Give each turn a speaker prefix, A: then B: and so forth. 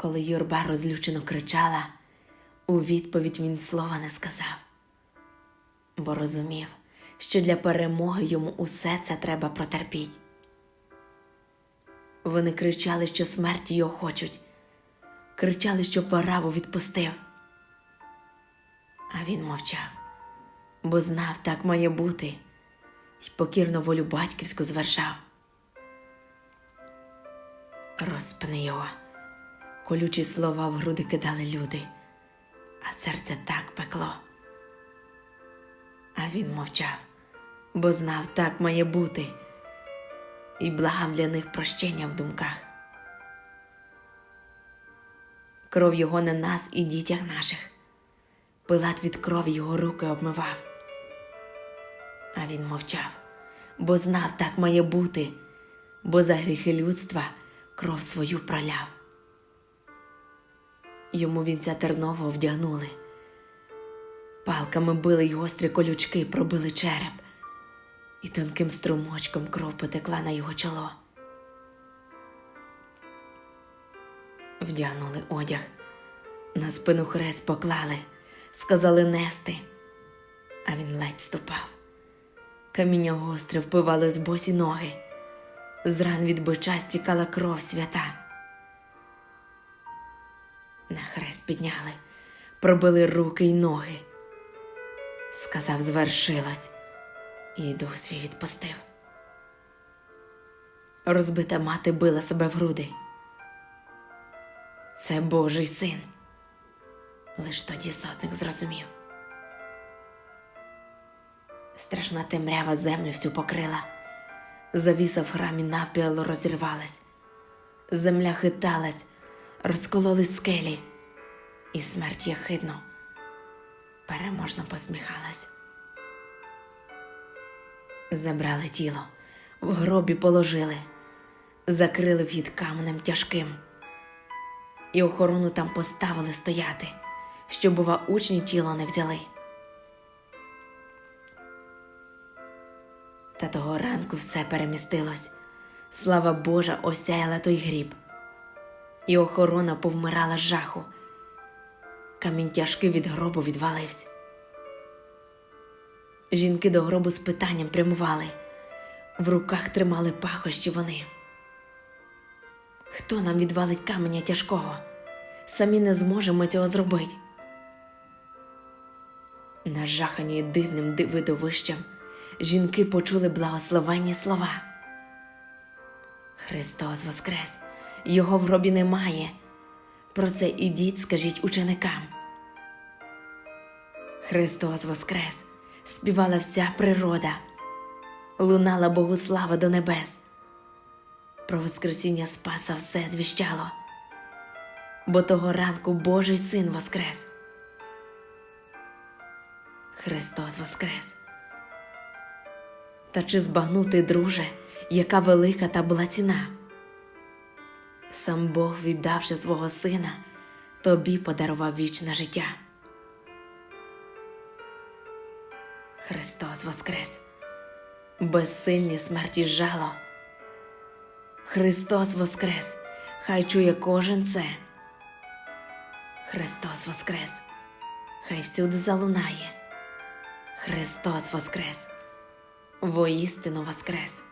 A: Коли юрба розлючено кричала, у відповідь він слова не сказав, бо розумів, що для перемоги йому усе це треба протерпіть. Вони кричали, що смерті його хочуть, кричали, що Вараву відпустив. А він мовчав, бо знав, так має бути, й покірно волю батьківську звершав. Розпни його. Колючі слова в груди кидали люди, а серце так пекло. А він мовчав, бо знав, так має бути, і благав для них прощення в думках. Кров його на нас і дітях наших. Пилат від крові його руки обмивав. А він мовчав, бо знав, так має бути, бо за гріхи людства кров свою проляв. Йому вінця тернового вдягнули. Палками били й гострі колючки, пробили череп, і тонким струмочком кров потекла на його чоло. Вдягнули одяг, на спину хрест поклали, сказали нести, а він ледь ступав. Каміння гостре впивалось в босі ноги, з ран від бича стікала кров свята. На хрест підняли, пробили руки й ноги. Сказав, звершилось, і дух свій відпустив. Розбита мати била себе в груди. Це Божий син. Лиш тоді сотник зрозумів. Страшна темрява землю всю покрила, завіса в храмі навпіл розірвалась, земля хиталась, розкололись скелі, і смерть єхидно, переможно посміхалась. Забрали тіло, в гробі положили, закрили вхід каменем тяжким, і охорону там поставили стояти, щоб, бува, учні тіло не взяли. Та того ранку все перемістилось. Слава Божа осяяла той гріб, і охорона повмирала з жаху. Камінь тяжкий від гробу відвалився. Жінки до гробу з питанням прямували, в руках тримали пахощі вони. Хто нам відвалить каменя тяжкого? Самі не зможемо цього зробити. Нажахані дивним видовищем, жінки почули благословенні слова. Христос Воскрес, Його в гробі немає. Про це ідіть, скажіть ученикам. Христос Воскрес, співала вся природа, лунала Богу слава до небес. Про Воскресіння Спаса все звіщало, бо того ранку Божий син Воскрес. Христос Воскрес. Та чи збагнути, друже, яка велика та була ціна? Сам Бог, віддавши свого сина, тобі подарував вічне життя. Христос Воскрес, безсильні смерті жало. Христос Воскрес, хай чує кожен це. Христос Воскрес, хай всюди залунає. Христос Воскрес, воістину Воскрес.